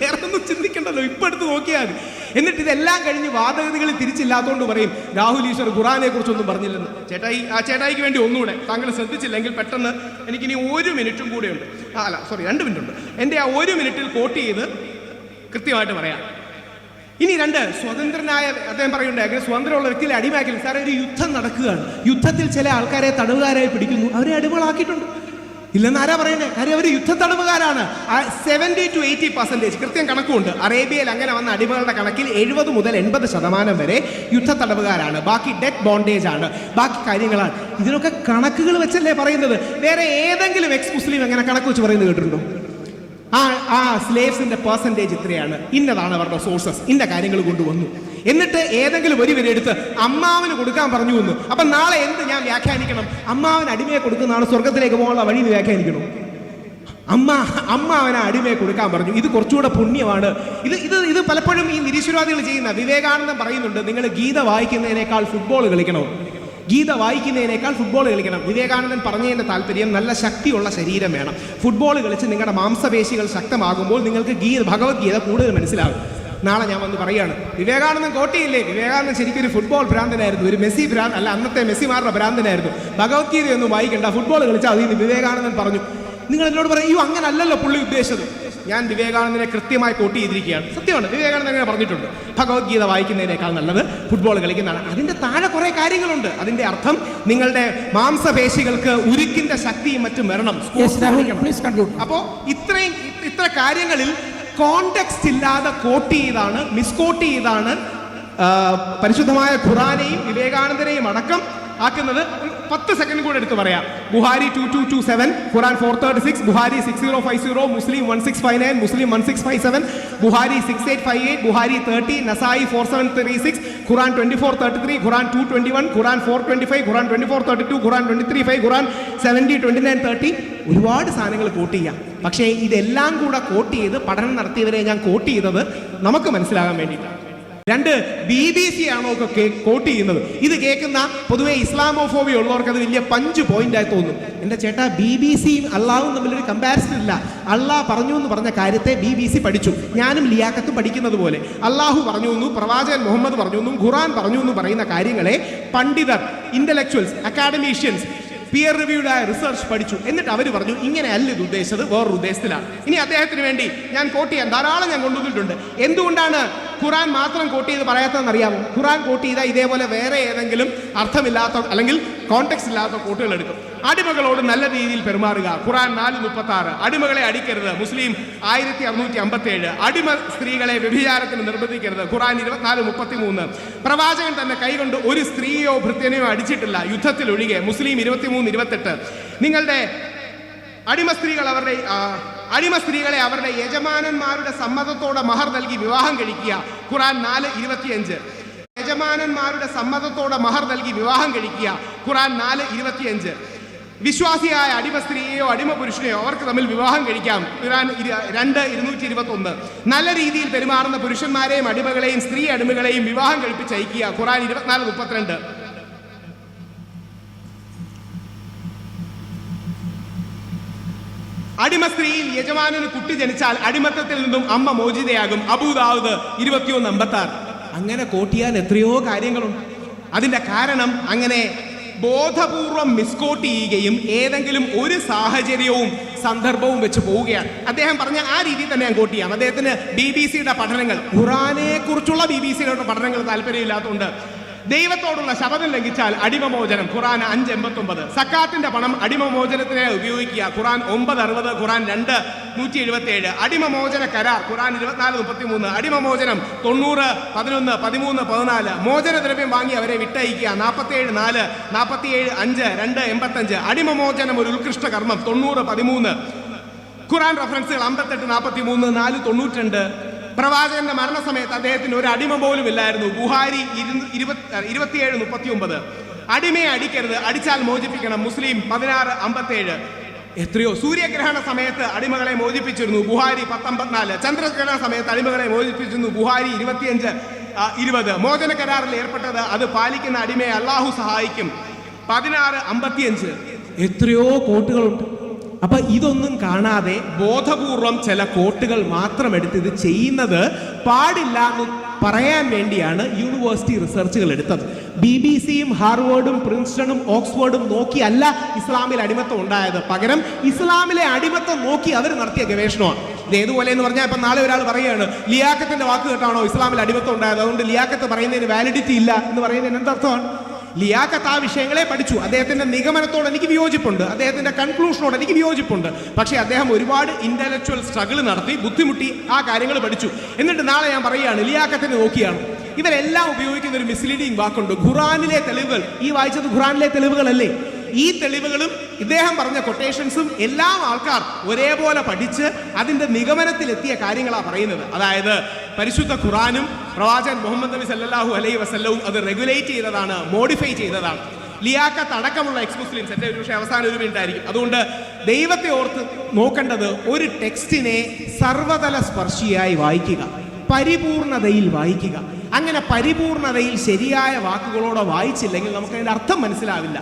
വേറെ ഒന്നും ചിന്തിക്കണ്ടല്ലോ. ഇപ്പൊ എടുത്ത് നോക്കിയാൽ എന്നിട്ട് ഇതെല്ലാം കഴിഞ്ഞ് വാദഗതികളിൽ തിരിച്ചില്ലാത്തതുകൊണ്ട് പറയും രാഹുൽ ഈശ്വർ ഖുറാനെ കുറിച്ചൊന്നും പറഞ്ഞില്ലെന്ന്. ചേട്ടായി ആ ചേട്ടായിക്ക് വേണ്ടി ഒന്നുകൂടെ താങ്കൾ ശ്രദ്ധിച്ചില്ലെങ്കിൽ പെട്ടെന്ന് എനിക്കിനി ഒരു മിനിറ്റും കൂടെ ഉണ്ട്. ആ അല്ല സോറി രണ്ട് മിനിറ്റ് ഉണ്ട്. എന്റെ ആ ഒരു മിനിറ്റിൽ കോട്ട് ചെയ്ത് കൃത്യമായിട്ട് പറയാം. ഇനി രണ്ട് സ്വതന്ത്രനായ അദ്ദേഹം പറയുന്നുണ്ട് അങ്ങനെ സ്വതന്ത്രമുള്ള വ്യക്തിയിൽ അടിമയാക്കില്ല. സാറേ ഒരു യുദ്ധം നടക്കുകയാണ്. യുദ്ധത്തിൽ ചില ആൾക്കാരെ തടവുകാരായി പിടിക്കുന്നു. അവരെ അടിമകളാക്കിയിട്ടുണ്ട്. ഇല്ലെന്ന് ആരാ പറയണേ കാര്യം അവർ യുദ്ധ തടവുകാരാണ് സെവന്റി ടു എയ്റ്റി പെർസെന്റേജ് കൃത്യം കണക്കുണ്ട്. അറേബ്യയിൽ അങ്ങനെ വന്ന അടിമകളുടെ കണക്കിൽ എഴുപത് മുതൽ എൺപത് ശതമാനം വരെ യുദ്ധ തടവുകാരാണ് ബാക്കി ഡെറ്റ് ബോണ്ടേജ് ആണ്. ബാക്കി കാര്യങ്ങളാണ്. ഇതിനൊക്കെ കണക്കുകൾ വെച്ചല്ലേ പറയുന്നത്? വേറെ ഏതെങ്കിലും എക്സ് മുസ്ലിം എങ്ങനെ കണക്ക് വെച്ച് പറയുന്നത് കേട്ടിട്ടുണ്ടോ? ആ ആ സ്ലേവ്സിന്റെ പെർസെന്റേജ് ഇത്രയാണ്. ഇന്നതാണ് അവരുടെ സോഴ്സസ് ഇന്ന കാര്യങ്ങൾ കൊണ്ടുവന്നു. എന്നിട്ട് ഏതെങ്കിലും ഒരു എടുത്ത് അമ്മാവന് കൊടുക്കാൻ പറഞ്ഞു വന്നു. അപ്പൊ നാളെ എന്ത് ഞാൻ വ്യാഖ്യാനിക്കണം? അമ്മാവൻ അടിമയെ കൊടുക്കുന്നതാണ് സ്വർഗത്തിലേക്ക് പോകാനുള്ള വഴി എന്ന് വ്യാഖ്യാനിക്കണം? അമ്മ അമ്മ അവനെ അടിമയെ കൊടുക്കാൻ പറഞ്ഞു. ഇത് കുറച്ചുകൂടെ പുണ്യമാണ്. ഇത് ഇത് ഇത് പലപ്പോഴും ഈ നിരീശ്വരവാദികൾ ചെയ്യുന്ന വിവേകാനന്ദം പറയുന്നുണ്ട് നിങ്ങൾ ഗീത വായിക്കുന്നതിനേക്കാൾ ഫുട്ബോൾ കളിക്കണം? ഗീത വായിക്കുന്നതിനേക്കാൾ ഫുട്ബോൾ കളിക്കണം. വിവേകാനന്ദൻ പറഞ്ഞതിന്റെ താല്പര്യം നല്ല ശക്തിയുള്ള ശരീരം വേണം. ഫുട്ബോൾ കളിച്ച് നിങ്ങളുടെ മാംസപേശികൾ ശക്തമാകുമ്പോൾ നിങ്ങൾക്ക് ഗീത ഭഗവത്ഗീത കൂടുതൽ മനസ്സിലാകും. നാളെ ഞാൻ വന്ന് പറയുകയാണ്. വിവേകാനന്ദൻ കോട്ടയില്ലേ? വിവേകാനന്ദൻ ശരിക്കും ഒരു ഫുട്ബോൾ ഭ്രാന്തനായിരുന്നു. ഒരു മെസ്സി ഭ്രാന്ത് അല്ല അന്നത്തെ മെസ്സിമാരുടെ ഭ്രാന്തനായിരുന്നു. ഭഗവത്ഗീതയൊന്നും വായിക്കണ്ട. ഫുട്ബോൾ കളിച്ചാൽ അതിന് വിവേകാനന്ദൻ പറഞ്ഞു. നിങ്ങൾ എന്നോട് പറയും അയ്യോ അങ്ങനെ അല്ലല്ലോ പുള്ളി ഉദ്ദേശിച്ചത്. ഞാൻ വിവേകാനന്ദനെ കൃത്യമായി കോട്ട് ചെയ്തിരിക്കുകയാണ്. സത്യമാണ് വിവേകാനന്ദൻ അങ്ങനെ പറഞ്ഞിട്ടുണ്ട്. ഭഗവത്ഗീത വായിക്കുന്നതിനേക്കാൾ നല്ലത് ഫുട്ബോൾ കളിക്കുന്നതാണ്. അതിന്റെ താഴെ കുറെ കാര്യങ്ങളുണ്ട്. അതിന്റെ അർത്ഥം നിങ്ങളുടെ മാംസപേശികൾക്ക് ഉരുക്കിന്റെ ശക്തിയും മറ്റും വരണം. അപ്പോൾ ഇത്രയും ഇത്ര കാര്യങ്ങളിൽ കോണ്ടെക്സ്റ്റ് ഇല്ലാതെ കോട്ട് ചെയ്താണ് മിസ്കോട്ട് ചെയ്താണ് പരിശുദ്ധമായ ഖുറാനെയും വിവേകാനന്ദനെയും അടക്കം ആക്കുന്നത് പത്ത് സെക്കൻഡ് കൂടെ എടുത്ത് പറയാം. Bukhari two two two seven Quran four thirty six Bukhari six zero five zero Muslim one six five nine Muslim one six five seven Bukhari six eight five eight Bukhari thirty Nasai four seven three six Quran twenty four thirty three Quran two twenty one Quran four twenty five Quran twenty four thirty two Quran twenty three five Quran seventy twenty nine thirty ഒരുപാട് സാധനങ്ങൾ coat ചെയ്യാം. പക്ഷേ ഇതെല്ലാം കൂടെ coat ചെയ്ത് പഠനം നടത്തിയവരെ ഞാൻ coat ചെയ്തത് നമുക്ക് മനസ്സിലാകാൻ വേണ്ടിയിട്ടാണ്. രണ്ട് ബി ബി സി ആണോ ഒക്കെ കോട്ട് ചെയ്യുന്നത്. ഇത് കേൾക്കുന്ന പൊതുവെ ഇസ്ലാമോഫോബി ഉള്ളവർക്ക് അത് വലിയ പഞ്ച് പോയിന്റ് ആയി തോന്നും. എന്റെ ചേട്ടാ ബി ബി സിയും അള്ളാഹും തമ്മിലൊരു കമ്പാരിസൺ ഇല്ല. അള്ളാഹ് പറഞ്ഞു എന്ന് പറഞ്ഞ കാര്യത്തെ ബി ബി സി പഠിച്ചു. ഞാനും ലിയാക്കത്തും പഠിക്കുന്നത് പോലെ. അള്ളാഹു പറഞ്ഞു എന്നും പ്രവാചകൻ മുഹമ്മദ് പറഞ്ഞു എന്നും ഖുറാൻ പറഞ്ഞു എന്ന് പറയുന്ന കാര്യങ്ങളെ പണ്ഡിതർ ഇന്റലക്ച്വൽസ് അക്കാഡമീഷ്യൻസ് പിയർ റിവ്യൂഡ് ആയ റിസർച്ച് പഠിച്ചു. എന്നിട്ട് അവർ പറഞ്ഞു ഇങ്ങനെ അല്ല ഇത് ഉദ്ദേശിച്ചത് വേറൊരു ഉദ്ദേശത്തിലാണ്. ഇനി അദ്ദേഹത്തിന് വേണ്ടി ഞാൻ കോട്ട് ചെയ്യാൻ ധാരാളം ഞാൻ കൊണ്ടുവന്നിട്ടുണ്ട്. എന്തുകൊണ്ടാണ് ഖുറാൻ മാത്രം കോട്ട് ചെയ്ത് പറയാത്തതെന്ന് അറിയാമോ ഖുറാൻ കോട്ട് ചെയ്താൽ ഇതേപോലെ വേറെ ഏതെങ്കിലും അർത്ഥമില്ലാത്ത അല്ലെങ്കിൽ കോണ്ടെക്സ് ഇല്ലാത്ത കൂട്ടുകൾ എടുക്കും. അടിമകളോട് നല്ല രീതിയിൽ പെരുമാറുക. ഖുറാൻ നാല് മുപ്പത്തി ആറ് അടിമകളെ അടിക്കരുത്. മുസ്ലിം ആയിരത്തി അറുന്നൂറ്റി അമ്പത്തി ഏഴ് അടിമ സ്ത്രീകളെ വ്യഭിചാരത്തിന് നിർബന്ധിക്കരുത്. ഖുറാൻ ഇരുപത്തിനാല് മുപ്പത്തി മൂന്ന് പ്രവാചകൻ തന്നെ കൈകൊണ്ട് ഒരു സ്ത്രീയോ ഭൃത്യനെയോ അടിച്ചിട്ടില്ല. യുദ്ധത്തിൽ ഒഴികെ മുസ്ലിം ഇരുപത്തിമൂന്ന് ഇരുപത്തെട്ട്. നിങ്ങളുടെ അടിമ സ്ത്രീകൾ അവരുടെ അടിമ സ്ത്രീകളെ അവരുടെ യജമാനന്മാരുടെ സമ്മതത്തോടെ മഹർ നൽകി വിവാഹം കഴിക്കുക. ഖുറാൻ നാല് ഇരുപത്തിയഞ്ച്. യജമാനന്മാരുടെ സമ്മതത്തോടെ മഹർ നൽകി വിവാഹം കഴിക്കുക. ഖുറാൻ നാല് ഇരുപത്തിയഞ്ച്. വിശ്വാസിയായ അടിമ സ്ത്രീയെയോ അടിമ പുരുഷനെയോ അവർക്ക് തമ്മിൽ വിവാഹം കഴിക്കാം. ഖുറാൻ രണ്ട് ഇരുന്നൂറ്റി ഇരുപത്തി ഒന്ന് നല്ല രീതിയിൽ പെരുമാറുന്ന പുരുഷന്മാരെയും അടിമകളെയും സ്ത്രീ അടിമകളെയും വിവാഹം കഴിപ്പിച്ച് അയക്കുക ഖുറാൻ ഇരുപത്തിനാല് മുപ്പത്തിരണ്ട്. അടിമ സ്ത്രീയിൽ യജമാനന് കുട്ടി ജനിച്ചാൽ അടിമത്തത്തിൽ നിന്നും അമ്മ മോചിതയാകും. അബൂദാവുദ് ഇരുപത്തിയൊന്ന് അമ്പത്തി ആറ് അങ്ങനെ കോട്ടിയാൽ എത്രയോ കാര്യങ്ങളുണ്ട്. അതിന്റെ കാരണം അങ്ങനെ ബോധപൂർവം മിസ്കോട്ട് ചെയ്യുകയും ഏതെങ്കിലും ഒരു സാഹചര്യവും സന്ദർഭവും വെച്ച് പോവുകയാണ്. അദ്ദേഹം പറഞ്ഞ ആ രീതിയിൽ തന്നെ ഞാൻ കോട്ട് ചെയ്യാം. അദ്ദേഹത്തിന് ബി ബി സിയുടെ പഠനങ്ങൾ ഖുറാനെ കുറിച്ചുള്ള ബി ബി സിയുടെ പഠനങ്ങൾ താല്പര്യമില്ലാത്തതുകൊണ്ട് ദൈവത്തോടുള്ള ശബദം ലംഘിച്ചാൽ അടിമമോചനം. ഖുറാൻ അഞ്ച് എൺപത്തൊമ്പത് സക്കാത്തിന്റെ പണം അടിമമോചനത്തിനായി ഉപയോഗിക്കുക. ഖുറാൻ ഒമ്പത് അറുപത് ഖുറാൻ രണ്ട് നൂറ്റി എഴുപത്തി ഏഴ് അടിമമോചന കരാർ. ഖുറാൻ ഇരുപത്തിനാല് മുപ്പത്തി മൂന്ന് അടിമമോചനം തൊണ്ണൂറ് പതിനൊന്ന് പതിമൂന്ന് പതിനാല്. മോചനദ്രവ്യം വാങ്ങി അവരെ വിട്ടയക്കുക. നാൽപ്പത്തിയേഴ് നാല് നാൽപ്പത്തിയേഴ് അഞ്ച് രണ്ട് എൺപത്തഞ്ച്. അടിമമോചനം ഒരു ഉത്കൃഷ്ട കർമ്മം. തൊണ്ണൂറ് പതിമൂന്ന്. ഖുറാൻ റഫറൻസുകൾ അമ്പത്തെട്ട് നാൽപ്പത്തി മൂന്ന് നാല് തൊണ്ണൂറ്റിരണ്ട്. പ്രവാചകന്റെ മരണസമയത്ത് അദ്ദേഹത്തിന് ഒരു അടിമ പോലും ഇല്ലായിരുന്നു. ബുഹാരി ഇരു- ഇരുപത്തി ഇരുപത്തിയേഴ് മുപ്പത്തി ഒമ്പത് അടിമയെ അടിക്കരുത് അടിച്ചാൽ മോചിപ്പിക്കണം. മുസ്ലിം പതിനാറ് അമ്പത്തേഴ്. എത്രയോ സൂര്യഗ്രഹണ സമയത്ത് അടിമകളെ മോചിപ്പിച്ചിരുന്നു. ബുഹാരി പത്തൊമ്പത്തിനാല്. ചന്ദ്രഗ്രഹണ സമയത്ത് അടിമകളെ മോചിപ്പിച്ചിരുന്നു. ബുഹാരി ഇരുപത്തിയഞ്ച് ഇരുപത്. മോചന കരാറിൽ ഏർപ്പെട്ടത് അത് പാലിക്കുന്ന അടിമയെ അള്ളാഹു സഹായിക്കും. പതിനാറ് അമ്പത്തിയഞ്ച്. എത്രയോ കോട്ടുകളുണ്ട്. അപ്പൊ ഇതൊന്നും കാണാതെ ബോധപൂർവം ചില കോട്ടുകൾ മാത്രം എടുത്ത് ഇത് ചെയ്യുന്നത് പാടില്ല എന്ന് പറയാൻ വേണ്ടിയാണ് യൂണിവേഴ്സിറ്റി റിസർച്ചുകൾ എടുത്തത്. ബി ബി സിയും ഹാർവേർഡും പ്രിൻസ്റ്റണും ഓക്സ്ഫോർഡും നോക്കിയല്ല ഇസ്ലാമിൽ അടിമത്തം ഉണ്ടായത്. പകരം ഇസ്ലാമിലെ അടിമത്തം നോക്കി അവർ നടത്തിയ ഗവേഷണമാണ്. ഇത് ഏതുപോലെ എന്ന് പറഞ്ഞാൽ ഇപ്പൊ നാളെ ഒരാൾ പറയുകയാണ് ലിയാക്കത്തിന്റെ വാക്ക് കേട്ടാണോ ഇസ്ലാമിൽ അടിമത്തം ഉണ്ടായത്? അതുകൊണ്ട് ലിയാക്കത്ത് പറയുന്നതിന് വാലിഡിറ്റി ഇല്ല എന്ന് പറയുന്നതിന് എന്തർത്ഥമാണ് ലിയാഖത്ത് ആ വിഷയങ്ങളെ പഠിച്ചു. അദ്ദേഹത്തിന്റെ നിഗമനത്തോട് എനിക്ക് വിയോജിപ്പുണ്ട്. അദ്ദേഹത്തിന്റെ കൺക്ലൂഷനോട് എനിക്ക് വിയോജിപ്പുണ്ട്. പക്ഷേ അദ്ദേഹം ഒരുപാട് ഇന്റലക്ച്വൽ സ്ട്രഗിൾ നടത്തി ബുദ്ധിമുട്ടി ആ കാര്യങ്ങൾ പഠിച്ചു. എന്നിട്ട് നാളെ ഞാൻ പറയുകയാണ് ലിയാക്കത്തിന് നോക്കിയാണ്. ഇവരെല്ലാം ഉപയോഗിക്കുന്ന ഒരു മിസ്ലീഡിംഗ് വാക്കുണ്ട് ഖുറാനിലെ തെളിവുകൾ. ഈ വായിച്ചത് ഖുറാനിലെ തെളിവുകളല്ലേ? ഈ തെളിവുകളും ഇദ്ദേഹം പറഞ്ഞ കൊട്ടേഷൻസും എല്ലാം ആൾക്കാർ ഒരേപോലെ പഠിച്ച് അതിന്റെ നിഗമനത്തിലെത്തിയ കാര്യങ്ങളാണ് പറയുന്നത്. അതായത് പരിശുദ്ധ ഖുറാനും പ്രവാചകൻ മുഹമ്മദ് നബി സല്ലാഹു അലൈഹി വസല്ലവും അത് റെഗുലേറ്റ് ചെയ്തതാണ് മോഡിഫൈ ചെയ്തതാണ്. ലിയാക്കത്ത് അടക്കമുള്ള എക്സ് മുസ്ലിംസ് എന്റെ ഒരു പക്ഷേ അവസാനം ഒരു മിനിറ്റ് ആയിരിക്കും. അതുകൊണ്ട് ദൈവത്തെ ഓർത്ത് നോക്കേണ്ടത് ഒരു ടെക്സ്റ്റിനെ സർവതല സ്പർശിയായി വായിക്കുക പരിപൂർണതയിൽ വായിക്കുക. അങ്ങനെ പരിപൂർണതയിൽ ശരിയായ വാക്കുകളോടെ വായിച്ചില്ലെങ്കിൽ നമുക്ക് അതിന്റെ അർത്ഥം മനസ്സിലാവില്ല.